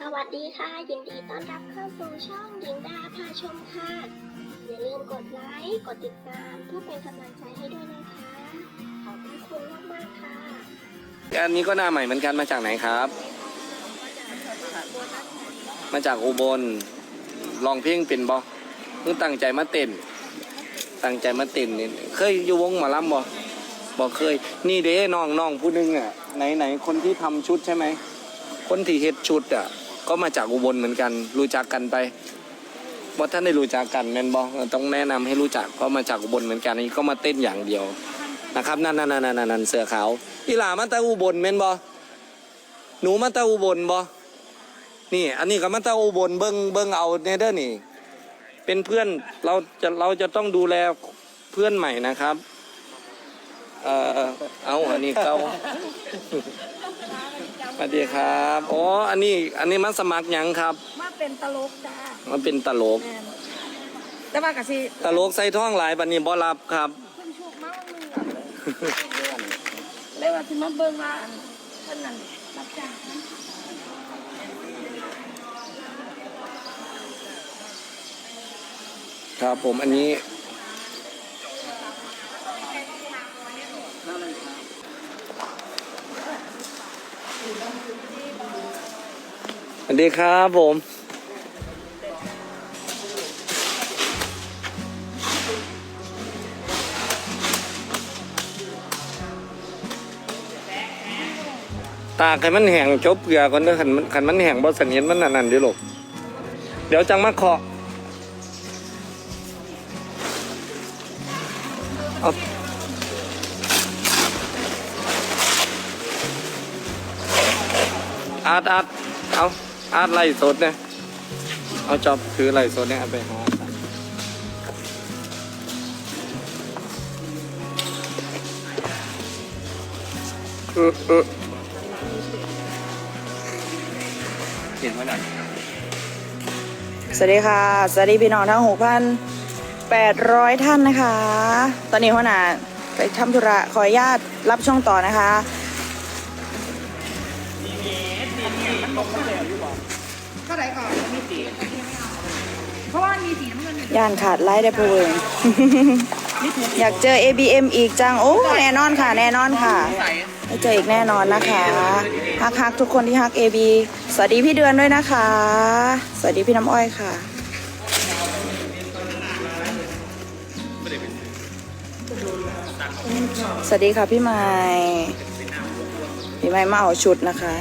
สวัสดีค่ะ ยินดีต้อนรับเข้าสู่ช่องหญิงดาพาชมค่ะ อย่าลืมกดไลค์กดติดตามเพื่อเป็นกำลังใจให้ด้วยนะคะ ขอบพระคุณมากๆค่ะอันนี้ก็หน้าใหม่เหมือนกันมาจากไหนครับ มาจากอุบลลองเพลงเป็นบอมึงตั้งใจมาเต้น ตั้งใจมาเต้นนี่เคยอยู่วงหมาลำบอบอเคย นี่เด้น้องน้องผู้หนึงอะไหนไหนคนที่ทำชุดใช่ไหม คนที่เฮ็ดชุดอะ ก็มาจากอุบลเหมือนกัน รู้จักกันไปว่าท่านได้รู้จักกันแมนบอต้องแนะนำให้รู้จักเพราะมาจากอุบลเหมือนกันอันนี้ก็มาเต้นอย่างเดียวนะครับนั่นนั่นนั่นนั่นนั่นเสือขาวอีหลามาจาอุบลแมนบอหนูมาจาอุบลบอนี่ อันนี้ก็มันต้องอุบลเบิ้งเบิ้งเอาเนเดอร์นี่ เป็นเพื่อนเราจะเราจะต้องดูแลเพื่อนใหม่นะครับ อ่อเอาอันนี้เก้าสวัสดีครับอ๋ออันนี้อันนี้มันสมัครหยังครับ มาเป็นตลกจ้ามันเป็นตลก แม่นแต่ว่ากะสิตลกใส่ท่องหลายบันนี้บ่รับครับ เพิ่นโชคมากนึงอะเลยว่าสิมาเบิ่งว่าอันเพิ่นนั่นรับจ้างครับผมอันนี้ วัสดีครับผม ตากให้มันแห้งจบเกลือก่อนเด้อขันมันขันมันแห้งบ่สนิทมันนั่นนั่นเดิลูกเดี๋ยวจังมาเคาะเอาอาร์ตอาร์ตเอา อาร์ตไล่สดเนี่ยเอาจอบถือไล่สดเนี่ยเอาไปหาเออเออเห็นไหมน่ะสวัสดีค่ะ สวัสดีพี่น้องทั้ง6,800ท่านนะคะ ตอนนี้หัวหน้าไปทำธุระขออนุญาตรับช่องต่อนะคะ ก็ได้ก่อนมีสีเพราะว่ามีสีน้ำเงินอยู่ย่านขาดไล่ได้พูเองอยากเจอ ABM อีกจัง โอ้แน่นอนค่ะแน่นอนค่ะได้เจออีกแน่นอนนะคะฮักฮักทุกคนที่ฮัก AB สวัสดีพี่เดือนด้วยนะคะ สวัสดีพี่น้ำอ้อยค่ะสวัสดีค่ะพี่ไม้พี่ไม้มาเอาชุดนะคะ